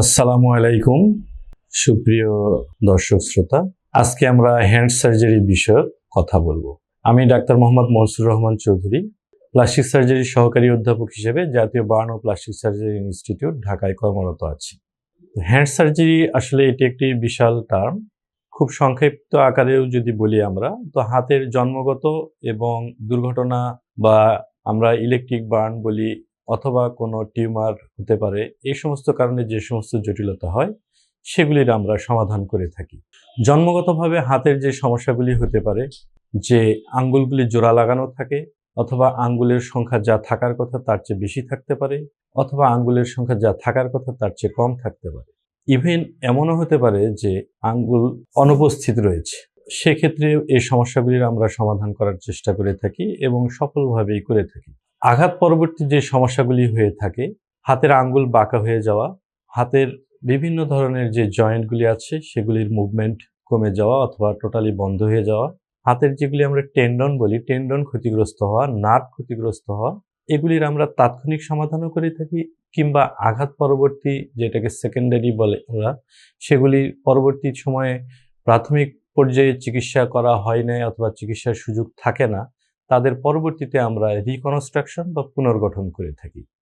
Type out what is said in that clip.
আসসালামু আলাইকুম। সুপ্রিয় দর্শক শ্রোতা, আজকে আমরা হ্যান্ড সার্জারি বিষয়ক কথা বলব। আমি doctor Mohammad Mansur Rahman Chowdhury, plastic surgery সহকারী অধ্যাপক হিসেবে জাতীয় বার্ন ও প্লাস্টিক সার্জারি ইনস্টিটিউট ঢাকায় কর্মরত আছি। হ্যান্ড সার্জারি আসলে এটি একটি বিশাল টার্ম। খুব সংক্ষিপ্ত আকারেও যদি বলি আমরা, তো হাতের জন্মগত এবং দুর্ঘটনা বা আমরা ইলেকট্রিক বার্ন বলি অথবা কোনো টিউমার হতে পারে এই সমস্ত কারণে যে সমস্ত জটিলতা হয়, সেগুলির আমরা সমাধান করে থাকি। জন্মগতভাবে হাতের যে সমস্যাগুলি হতে পারে, যে আঙ্গুলগুলি জোড়া লাগানো থাকে, অথবা আঙ্গুলের সংখ্যা যা থাকার কথা তার চেয়ে বেশি থাকতে পারে, অথবা আঙ্গুলের সংখ্যা যা থাকার কথা তার চেয়ে কম থাকতে পারে। ইভেন এমনও হতে পারে যে আঙ্গুল অনুপস্থিত রয়েছে সেক্ষেত্রে এই সমস্যাগুলির আমরা সমাধান করার চেষ্টা করে থাকি এবং সফলভাবেই করে থাকি। আঘাত পরবর্তী যে সমস্যাগুলি হয়ে থাকে, হাতের আঙ্গুল বাঁকা হয়ে যাওয়া, হাতের বিভিন্ন ধরনের যে জয়েন্টগুলি আছে, সেগুলির মুভমেন্ট কমে যাওয়া অথবা টোটালি বন্ধ হয়ে যাওয়া, হাতের যেগুলি আমরা টেন্ডন বলি, টেন্ডন ক্ষতিগ্রস্ত হওয়া, নার্ভ ক্ষতিগ্রস্ত হওয়া, এগুলির আমরা তাৎক্ষণিক সমাধানও করে থাকি কিংবা আঘাত পরবর্তী যেটাকে সেকেন্ডারি বলে আমরা সেগুলি পরবর্তী সময়ে প্রাথমিক পর্যায়ে চিকিৎসা করা হয় নাই অথবা চিকিৎসার সুযোগ থাকে না। তাদের পরবর্তীতে আমরা রিকনস্ট্রাকশন বা পুনর্গঠন করে থাকি।